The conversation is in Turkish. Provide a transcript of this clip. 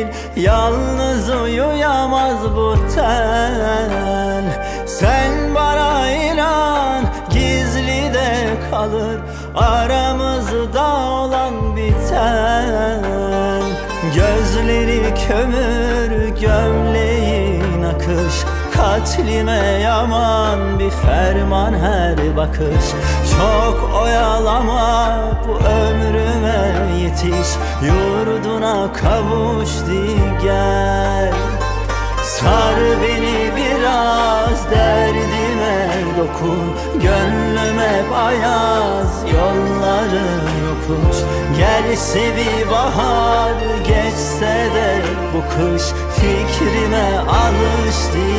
değil Yalnız uyuyamaz bu ten. Sen bana inan gizli de kalır Aramızda olan biten. Gözleri kömür gömleğin akış Katlime yaman bir ferman her bakış. Çok oyalama bu yetiş Yurduna kavuş gel Sar beni biraz derdime dokun. Gönlüme bayaz yolların yokuş. Gelse bir bahar geçse de bu kış Fikrime alıştı